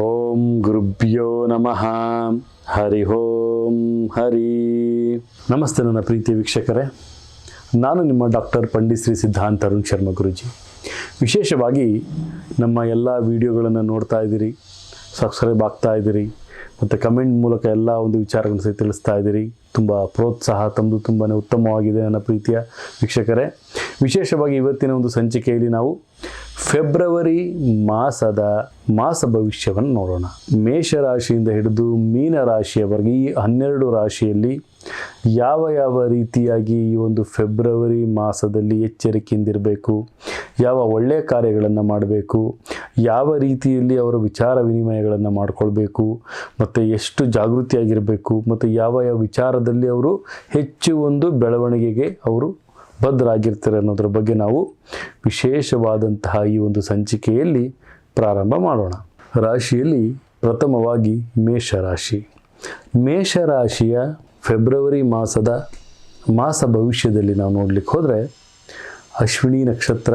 ಓಂ ಗುರುಭ್ಯೋ ನಮಃ. ಹರಿ ಓಂ, ಹರಿ. ನಮಸ್ತೆ ನನ್ನ ಪ್ರೀತಿಯ ವೀಕ್ಷಕರೇ. ನಾನು ನಿಮ್ಮ ಡಾಕ್ಟರ್ ಪಂಡಿತ್ ಶ್ರೀ ಸಿದ್ಧಾಂತ ಅರುಣ್ ಶರ್ಮ ಗುರುಜಿ. ವಿಶೇಷವಾಗಿ ನಮ್ಮ ಎಲ್ಲ ವಿಡಿಯೋಗಳನ್ನು ನೋಡ್ತಾ ಇದ್ದೀರಿ ಸಬ್ಸ್ಕ್ರೈಬ್ ಆಗ್ತಾ ಇದ್ದೀರಿ, ಮತ್ತು ಕಮೆಂಟ್ ಮೂಲಕ ಎಲ್ಲ ಒಂದು ವಿಚಾರಗಳನ್ನು ಸಹ ತಿಳಿಸ್ತಾ ಇದ್ದೀರಿ. ತುಂಬ ಪ್ರೋತ್ಸಾಹ ತಮ್ಮದು ತುಂಬಾ ಉತ್ತಮವಾಗಿದೆ ನನ್ನ ಪ್ರೀತಿಯ ವೀಕ್ಷಕರೇ. ವಿಶೇಷವಾಗಿ ಇವತ್ತಿನ ಒಂದು ಸಂಚಿಕೆಯಲ್ಲಿ ನಾವು ಫೆಬ್ರವರಿ ಮಾಸದ ಮಾಸ ಭವಿಷ್ಯವನ್ನು ನೋಡೋಣ. ಮೇಷರಾಶಿಯಿಂದ ಹಿಡಿದು ಮೀನ ರಾಶಿಯವರೆಗೆ ಈ ಹನ್ನೆರಡು ರಾಶಿಯಲ್ಲಿ ಯಾವ ಯಾವ ರೀತಿಯಾಗಿ ಈ ಒಂದು ಫೆಬ್ರವರಿ ಮಾಸದಲ್ಲಿ ಎಚ್ಚರಿಕೆಯಿಂದಿರಬೇಕು, ಯಾವ ಒಳ್ಳೆಯ ಕಾರ್ಯಗಳನ್ನು ಮಾಡಬೇಕು, ಯಾವ ರೀತಿಯಲ್ಲಿ ಅವರ ವಿಚಾರ ವಿನಿಮಯಗಳನ್ನು ಮಾಡಿಕೊಳ್ಬೇಕು, ಮತ್ತು ಎಷ್ಟು ಜಾಗೃತಿಯಾಗಿರಬೇಕು, ಮತ್ತು ಯಾವ ಯಾವ ವಿಚಾರದಲ್ಲಿ ಅವರು ಹೆಚ್ಚು ಒಂದು ಬೆಳವಣಿಗೆಗೆ ಅವರು ಬದ್ಧರಾಗಿರ್ತಾರೆ ಅನ್ನೋದ್ರ ಬಗ್ಗೆ ನಾವು ವಿಶೇಷವಾದಂತಹ ಈ ಒಂದು ಸಂಚಿಕೆಯಲ್ಲಿ ಪ್ರಾರಂಭ ಮಾಡೋಣ. ರಾಶಿಯಲ್ಲಿ ಪ್ರಥಮವಾಗಿ ಮೇಷರಾಶಿ. ಮೇಷರಾಶಿಯ ಫೆಬ್ರವರಿ ಮಾಸದ ಮಾಸ ಭವಿಷ್ಯದಲ್ಲಿ ನಾವು ನೋಡಲಿಕ್ಕೆ ಹೋದರೆ ಅಶ್ವಿನಿ ನಕ್ಷತ್ರ,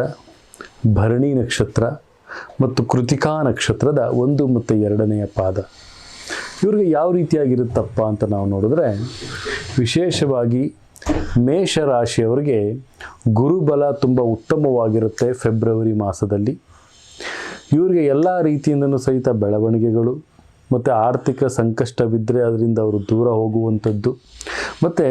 ಭರಣಿ ನಕ್ಷತ್ರ ಮತ್ತು ಕೃತಿಕಾ ನಕ್ಷತ್ರದ ಒಂದು ಮತ್ತು ಎರಡನೆಯ ಪಾದ. ಇವ್ರಿಗೆ ಯಾವ ರೀತಿಯಾಗಿರುತ್ತಪ್ಪ ಅಂತ ನಾವು ನೋಡಿದ್ರೆ ವಿಶೇಷವಾಗಿ ಮೇಷರಾಶಿಯವರಿಗೆ ಗುರುಬಲ ತುಂಬ ಉತ್ತಮವಾಗಿರುತ್ತೆ ಫೆಬ್ರವರಿ ಮಾಸದಲ್ಲಿ. ಇವರಿಗೆ ಎಲ್ಲ ರೀತಿಯಿಂದಲೂ ಸಹಿತ ಬೆಳವಣಿಗೆಗಳು ಮತ್ತು ಆರ್ಥಿಕ ಸಂಕಷ್ಟವಿದ್ದರೆ ಅದರಿಂದ ಅವರು ದೂರ ಹೋಗುವಂಥದ್ದು. ಮತ್ತು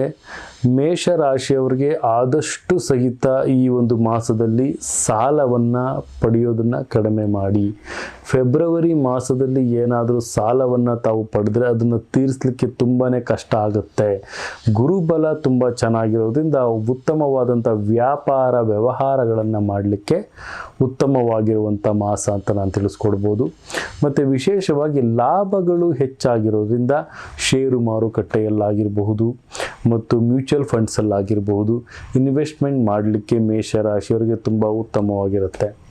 ಮೇಷರಾಶಿಯವರಿಗೆ ಆದಷ್ಟು ಸಹಿತ ಈ ಒಂದು ಮಾಸದಲ್ಲಿ ಸಾಲವನ್ನು ಪಡೆಯೋದನ್ನು ಕಡಿಮೆ ಮಾಡಿ. ಫೆಬ್ರವರಿ ಮಾಸದಲ್ಲಿ ಏನಾದರೂ ಸಾಲವನ್ನು ತಾವು ಪಡೆದ್ರೆ ಅದನ್ನು ತೀರಿಸಲಿಕ್ಕೆ ತುಂಬಾ ಕಷ್ಟ ಆಗುತ್ತೆ. ಗುರುಬಲ ತುಂಬ ಚೆನ್ನಾಗಿರೋದ್ರಿಂದ ಉತ್ತಮವಾದಂಥ ವ್ಯಾಪಾರ ವ್ಯವಹಾರಗಳನ್ನು ಮಾಡಲಿಕ್ಕೆ ಉತ್ತಮವಾಗಿರುವಂಥ ಮಾಸ ಅಂತ ನಾನು ತಿಳಿಸ್ಕೊಡ್ಬೋದು. ಮತ್ತು ವಿಶೇಷವಾಗಿ ಲಾಭಗಳು ಹೆಚ್ಚಾಗಿರೋದ್ರಿಂದ ಷೇರು ಮಾರುಕಟ್ಟೆಯಲ್ಲಾಗಿರಬಹುದು ಮತ್ತು ಮ್ಯೂಚುವಲ್ ಫಂಡ್ಸಲ್ಲಾಗಿರಬಹುದು. ಇನ್ವೆಸ್ಟ್ಮೆಂಟ್ ಮಾಡಲಿಕ್ಕೆ ಮೇಷರಾಶಿಯವರಿಗೆ ತುಂಬ ಉತ್ತಮವಾಗಿರುತ್ತೆ.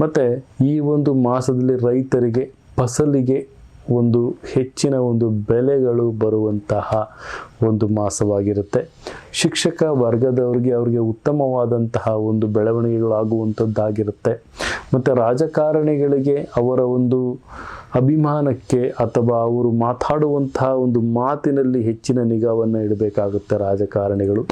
ಮತ್ತು ಈ ಒಂದು ಮಾಸದಲ್ಲಿ ರೈತರಿಗೆ ಫಸಲಿಗೆ ಒಂದು ಹೆಚ್ಚಿನ ಒಂದು ಬೆಲೆಗಳು ಬರುವಂತಹ ಒಂದು ಮಾಸವಾಗಿರುತ್ತೆ. ಶಿಕ್ಷಕ ವರ್ಗದವ್ರಿಗೆ ಅವರಿಗೆ ಉತ್ತಮವಾದಂತಹ ಒಂದು ಬೆಳವಣಿಗೆಗಳಾಗುವಂಥದ್ದಾಗಿರುತ್ತೆ. ಮತ್ತು ರಾಜಕಾರಣಿಗಳಿಗೆ ಅವರ ಒಂದು ಅಭಿಮಾನಕ್ಕೆ ಅಥವಾ ಅವರು ಮಾತಾಡುವಂತಹ ಒಂದು ಮಾತಿನಲ್ಲಿ ಹೆಚ್ಚಿನ ನಿಗಾವನ್ನು ಇಡಬೇಕಾಗುತ್ತೆ ರಾಜಕಾರಣಿಗಳು.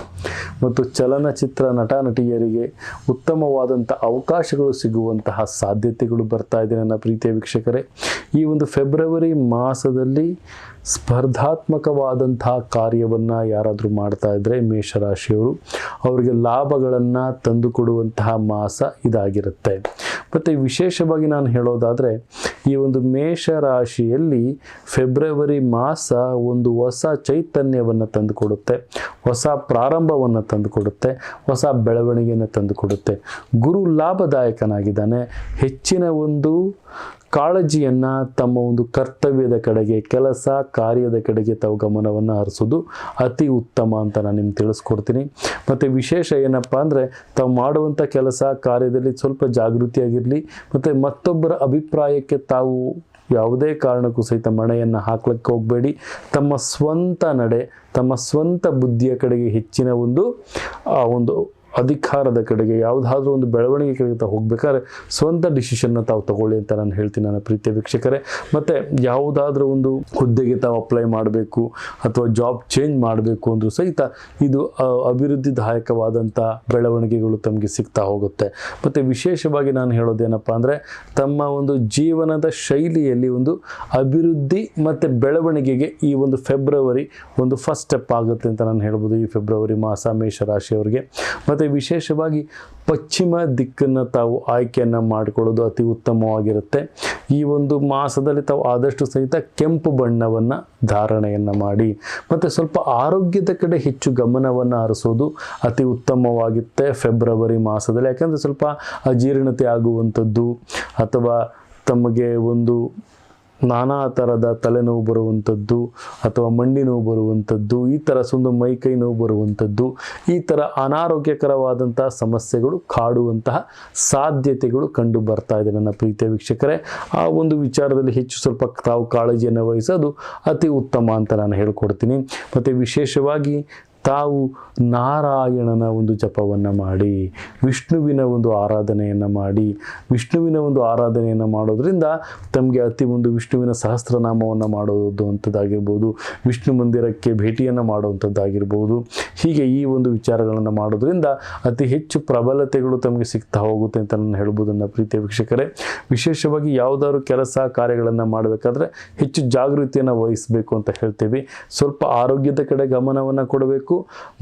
ಮತ್ತು ಚಲನಚಿತ್ರ ನಟ ನಟಿಯರಿಗೆ ಉತ್ತಮವಾದಂಥ ಅವಕಾಶಗಳು ಸಿಗುವಂತಹ ಸಾಧ್ಯತೆಗಳು ಬರ್ತಾ ಇದೆ ನನ್ನ ಪ್ರೀತಿಯ ವೀಕ್ಷಕರೇ. ಈ ಒಂದು ಫೆಬ್ರವರಿ ಮಾಸದಲ್ಲಿ ಸ್ಪರ್ಧಾತ್ಮಕವಾದಂತಹ ಕಾರ್ಯವನ್ನು ಯಾರಾದರೂ ಮಾಡ್ತಾ ಇದ್ದರೆ ಮೇಷರಾಶಿಯವರು, ಅವರಿಗೆ ಲಾಭಗಳನ್ನು ತಂದುಕೊಡುವಂತಹ ಮಾಸ ಇದಾಗಿರುತ್ತೆ. ಮತ್ತು ವಿಶೇಷವಾಗಿ ನಾನು ಹೇಳೋದಾದರೆ, ಈ ಒಂದು ಮೇಷರಾಶಿಯಲ್ಲಿ ಫೆಬ್ರವರಿ ಮಾಸ ಒಂದು ಹೊಸ ಚೈತನ್ಯವನ್ನು ತಂದುಕೊಡುತ್ತೆ. ಹೊಸ ಪ್ರಾರಂಭವನ್ನು ತಂದುಕೊಡುತ್ತೆ. ಹೊಸ ಬೆಳವಣಿಗೆಯನ್ನು ತಂದುಕೊಡುತ್ತೆ. ಗುರು ಲಾಭದಾಯಕನಾಗಿದ್ದಾನೆ. ಹೆಚ್ಚಿನ ಒಂದು ಕಾಳಜಿಯನ್ನು ತಮ್ಮ ಒಂದು ಕರ್ತವ್ಯದ ಕಡೆಗೆ, ಕೆಲಸ ಕಾರ್ಯದ ಕಡೆಗೆ ತಾವು ಗಮನವನ್ನು ಹರಿಸೋದು ಅತಿ ಉತ್ತಮ ಅಂತ ನಾನು ನಿಮ್ಗೆ ತಿಳಿಸ್ಕೊಡ್ತೀನಿ. ಮತ್ತು ವಿಶೇಷ ಏನಪ್ಪ ಅಂದರೆ, ತಾವು ಮಾಡುವಂಥ ಕೆಲಸ ಕಾರ್ಯದಲ್ಲಿ ಸ್ವಲ್ಪ ಜಾಗೃತಿಯಾಗಿರಲಿ, ಮತ್ತು ಮತ್ತೊಬ್ಬರ ಅಭಿಪ್ರಾಯಕ್ಕೆ ತಾವು ಯಾವುದೇ ಕಾರಣಕ್ಕೂ ಸಹಿತ ಮಣೆಯನ್ನು ಹಾಕ್ಲಿಕ್ಕೆ ಹೋಗಬೇಡಿ. ತಮ್ಮ ಸ್ವಂತ ನಡೆ, ತಮ್ಮ ಸ್ವಂತ ಬುದ್ಧಿಯ ಕಡೆಗೆ ಹೆಚ್ಚಿನ ಒಂದು ಒಂದು ಅಧಿಕಾರದ ಕಡೆಗೆ ಯಾವುದಾದ್ರೂ ಒಂದು ಬೆಳವಣಿಗೆ ಕಡೆಗೆ ತಾವು ಹೋಗ್ಬೇಕಾದ್ರೆ ಸ್ವಂತ ಡಿಸಿಷನ್ನ ತಾವು ತಗೊಳ್ಳಿ ಅಂತ ನಾನು ಹೇಳ್ತೀನಿ ನನ್ನ ಪ್ರೀತಿಯ ವೀಕ್ಷಕರೇ. ಮತ್ತು ಯಾವುದಾದ್ರೂ ಒಂದು ಹುದ್ದೆಗೆ ತಾವು ಅಪ್ಲೈ ಮಾಡಬೇಕು ಅಥವಾ ಜಾಬ್ ಚೇಂಜ್ ಮಾಡಬೇಕು ಅಂದರೂ ಸಹಿತ ಇದು ಅಭಿವೃದ್ಧಿದಾಯಕವಾದಂಥ ಬೆಳವಣಿಗೆಗಳು ತಮಗೆ ಸಿಗ್ತಾ ಹೋಗುತ್ತೆ. ಮತ್ತು ವಿಶೇಷವಾಗಿ ನಾನು ಹೇಳೋದೇನಪ್ಪ ಅಂದರೆ ತಮ್ಮ ಒಂದು ಜೀವನದ ಶೈಲಿಯಲ್ಲಿ ಒಂದು ಅಭಿವೃದ್ಧಿ ಮತ್ತು ಬೆಳವಣಿಗೆಗೆ ಈ ಒಂದು ಫೆಬ್ರವರಿ ಒಂದು ಫಸ್ಟ್ ಸ್ಟೆಪ್ ಆಗುತ್ತೆ ಅಂತ ನಾನು ಹೇಳ್ಬೋದು. ಈ ಫೆಬ್ರವರಿ ಮಾಸ ಮೇಷರಾಶಿಯವರಿಗೆ ಮತ್ತು ವಿಶೇಷವಾಗಿ ಪಶ್ಚಿಮ ದಿಕ್ಕನ್ನು ತಾವು ಆಯ್ಕೆಯನ್ನು ಮಾಡಿಕೊಳ್ಳೋದು ಅತಿ ಉತ್ತಮವಾಗಿರುತ್ತೆ. ಈ ಒಂದು ಮಾಸದಲ್ಲಿ ತಾವು ಆದಷ್ಟು ಸಹಿತ ಕೆಂಪು ಬಣ್ಣವನ್ನು ಧಾರಣೆಯನ್ನು ಮಾಡಿ, ಮತ್ತು ಸ್ವಲ್ಪ ಆರೋಗ್ಯದ ಕಡೆ ಹೆಚ್ಚು ಗಮನವನ್ನು ಹರಿಸೋದು ಅತಿ ಉತ್ತಮವಾಗುತ್ತೆ ಫೆಬ್ರವರಿ ಮಾಸದಲ್ಲಿ. ಯಾಕಂದರೆ ಸ್ವಲ್ಪ ಅಜೀರ್ಣತೆ ಆಗುವಂಥದ್ದು ಅಥವಾ ತಮಗೆ ಒಂದು ನಾನಾ ಥರದ ತಲೆನೋವು ಬರುವಂಥದ್ದು ಅಥವಾ ಮಂಡಿ ನೋವು ಬರುವಂಥದ್ದು, ಈ ಥರ ಸುಂದು ಮೈಕೈ ನೋವು ಬರುವಂಥದ್ದು, ಈ ಥರ ಅನಾರೋಗ್ಯಕರವಾದಂತಹ ಸಮಸ್ಯೆಗಳು ಕಾಡುವಂತಹ ಸಾಧ್ಯತೆಗಳು ಕಂಡು ಬರ್ತಾ ಇದೆ ನನ್ನ ಪ್ರೀತಿಯ ವೀಕ್ಷಕರೇ. ಆ ಒಂದು ವಿಚಾರದಲ್ಲಿ ಹೆಚ್ಚು ಸ್ವಲ್ಪ ತಾವು ಕಾಳಜಿಯನ್ನು ವಹಿಸೋದು ಅತಿ ಉತ್ತಮ ಅಂತ ನಾನು ಹೇಳ್ಕೊಡ್ತೀನಿ. ಮತ್ತು ವಿಶೇಷವಾಗಿ ತಾವು ನಾರಾಯಣನ ಒಂದು ಜಪವನ್ನು ಮಾಡಿ, ವಿಷ್ಣುವಿನ ಒಂದು ಆರಾಧನೆಯನ್ನು ಮಾಡಿ, ವಿಷ್ಣುವಿನ ಒಂದು ಆರಾಧನೆಯನ್ನು ಮಾಡೋದರಿಂದ ತಮಗೆ ಅತಿ ಒಂದು ವಿಷ್ಣುವಿನ ಸಹಸ್ರನಾಮವನ್ನು ಮಾಡೋದು ಅಂಥದ್ದಾಗಿರ್ಬೋದು ವಿಷ್ಣು ಮಂದಿರಕ್ಕೆ ಭೇಟಿಯನ್ನು ಮಾಡುವಂಥದ್ದಾಗಿರ್ಬೋದು, ಹೀಗೆ ಈ ಒಂದು ವಿಚಾರಗಳನ್ನು ಮಾಡೋದ್ರಿಂದ ಅತಿ ಹೆಚ್ಚು ಪ್ರಬಲತೆಗಳು ತಮಗೆ ಸಿಗ್ತಾ ಹೋಗುತ್ತೆ ಅಂತ ನಾನು ಹೇಳ್ಬೋದನ್ನು ಪ್ರೀತಿಯ ವೀಕ್ಷಕರೇ. ವಿಶೇಷವಾಗಿ ಯಾವುದಾದ್ರು ಕೆಲಸ ಕಾರ್ಯಗಳನ್ನು ಮಾಡಬೇಕಾದ್ರೆ ಹೆಚ್ಚು ಜಾಗೃತಿಯನ್ನು ವಹಿಸಬೇಕು ಅಂತ ಹೇಳ್ತೀವಿ. ಸ್ವಲ್ಪ ಆರೋಗ್ಯದ ಕಡೆ ಗಮನವನ್ನು ಕೊಡಬೇಕು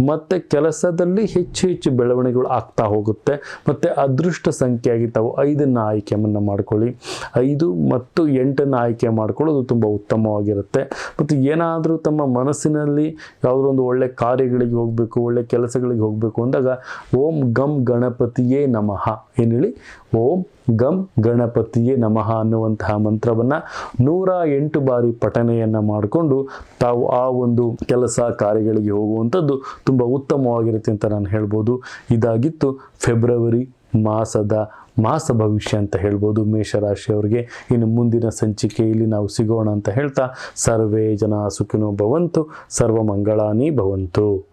ಮತ್ತು ಕೆಲಸದಲ್ಲಿ ಹೆಚ್ಚು ಹೆಚ್ಚು ಬೆಳವಣಿಗೆಗಳು ಆಗ್ತಾ ಹೋಗುತ್ತೆ. ಮತ್ತು ಅದೃಷ್ಟ ಸಂಖ್ಯೆಯಾಗಿ ತಾವು ಐದನ್ನು ಆಯ್ಕೆಯನ್ನು ಮಾಡ್ಕೊಳ್ಳಿ. ಐದು ಮತ್ತು ಎಂಟನ್ನು ಆಯ್ಕೆ ಮಾಡ್ಕೊಳ್ಳೋದು ತುಂಬ ಉತ್ತಮವಾಗಿರುತ್ತೆ. ಮತ್ತು ಏನಾದರೂ ತಮ್ಮ ಮನಸ್ಸಿನಲ್ಲಿ ಯಾವುದೋ ಒಂದು ಒಳ್ಳೆ ಕಾರ್ಯಗಳಿಗೆ ಹೋಗಬೇಕು, ಒಳ್ಳೆ ಕೆಲಸಗಳಿಗೆ ಹೋಗಬೇಕು ಅಂದಾಗ ಓಂ ಗಂ ಗಣಪತಿಯೇ ನಮಃ. ಏನು ಹೇಳಿ? ಓಂ ಗಂ ಗಣಪತಿಯೇ ನಮಃ ಅನ್ನುವಂತಹ ಮಂತ್ರವನ್ನು ನೂರ ಎಂಟು ಬಾರಿ ಪಠನೆಯನ್ನು ಮಾಡಿಕೊಂಡು ತಾವು ಆ ಒಂದು ಕೆಲಸ ಕಾರ್ಯಗಳಿಗೆ ಹೋಗುವಂಥದ್ದು ತುಂಬ ಉತ್ತಮವಾಗಿರುತ್ತೆ ಅಂತ ನಾನು ಹೇಳ್ಬೋದು. ಇದಾಗಿತ್ತು ಫೆಬ್ರವರಿ ಮಾಸದ ಮಾಸ ಭವಿಷ್ಯ ಅಂತ ಹೇಳ್ಬೋದು ಮೇಷರಾಶಿಯವರಿಗೆ ಇನ್ನು ಮುಂದಿನ ಸಂಚಿಕೆಯಲ್ಲಿ ನಾವು ಸಿಗೋಣ ಅಂತ ಹೇಳ್ತಾ, ಸರ್ವೇ ಜನ ಸುಖಿನೋ ಭವಂತು ಸರ್ವ ಮಂಗಳಾನಿ ಭವಂತು.